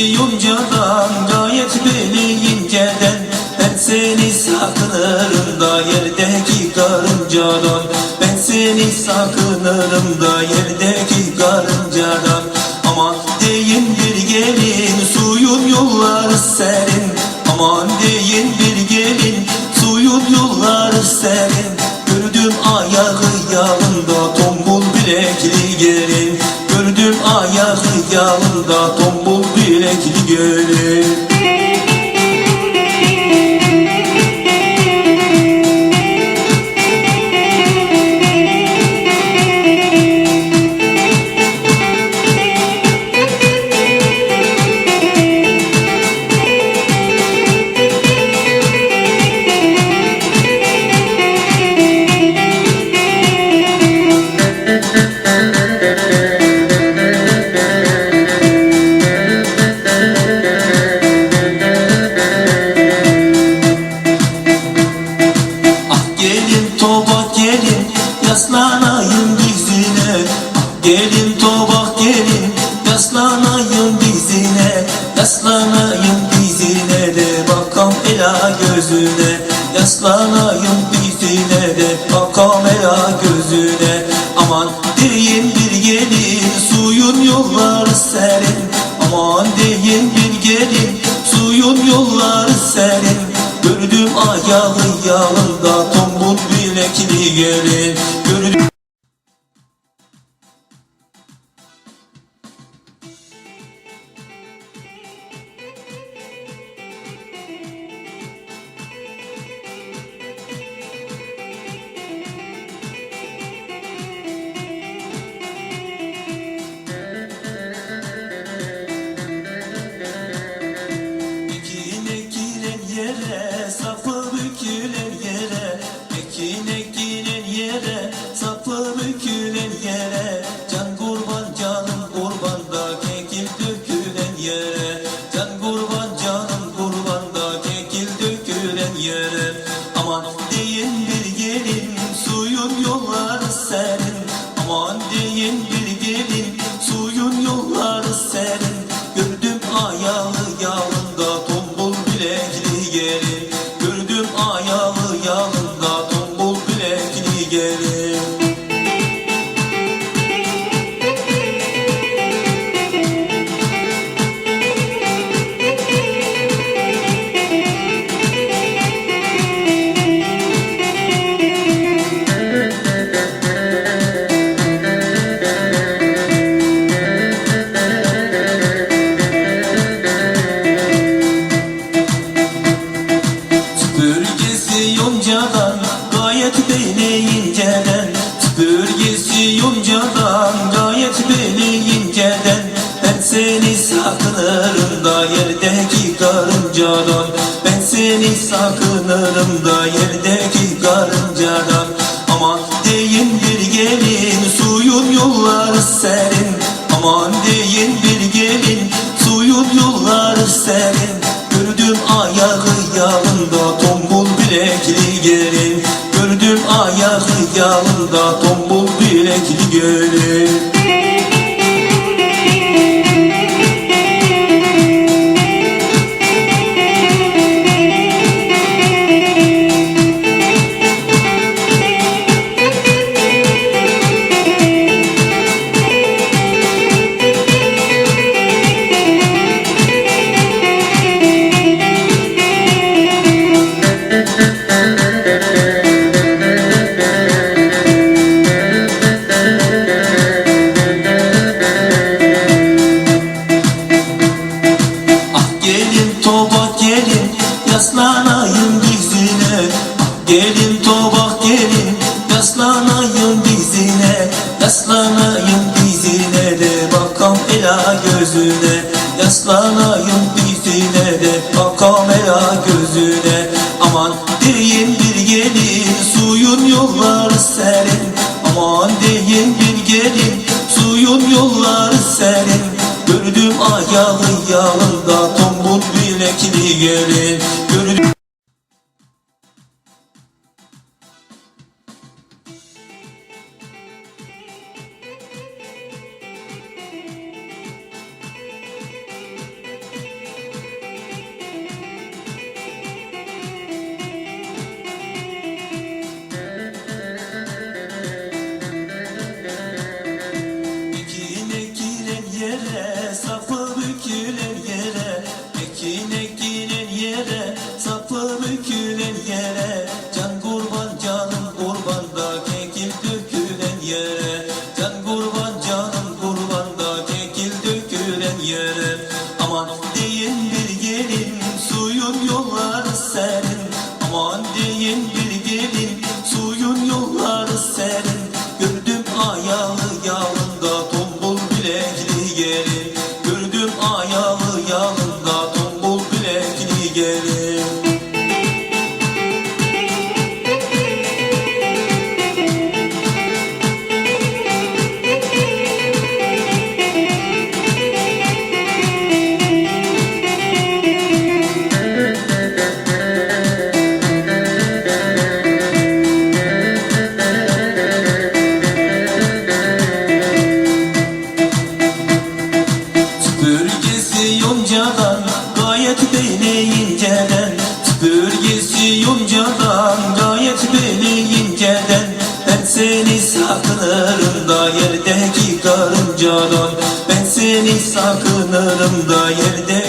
yoncadan Gayet beni inceden Ben seni sakınırım da yerdeki karıncadan Ben seni sakınırım da yerdeki karıncadan Aman deyin bir gelin suyun yolları serin. Aman bilekli Yaslanayım dizine de bakam ela gözüne. Yaslanayım dizine de bakam ela gözüne. Aman deyin bir gelin suyun yolları serin. Aman deyin bir gelin suyun yolları serin. Gördüm ayağı yağında tombul bilekli gelin ayağı yerdeki karıncadan Ben seni sakınırım da yerdeki karıncadan Aman deyin bir gelin suyun yolları serin. Aman deyin bir gelin suyun yolları serin dizine de bakam ela gözüne. Aman deyin bir gelin suyun yolları serin. Aman deyin bir gelin suyun yolları serin. Gördüm ayağı yağında tombul bilekli gelin. Gördüm beni inceden Süpürgesi yoncadan gayet beni inceden Ben seni sakınırım da yerdeki karıncadan. Ben seni sakınırım da yerdeki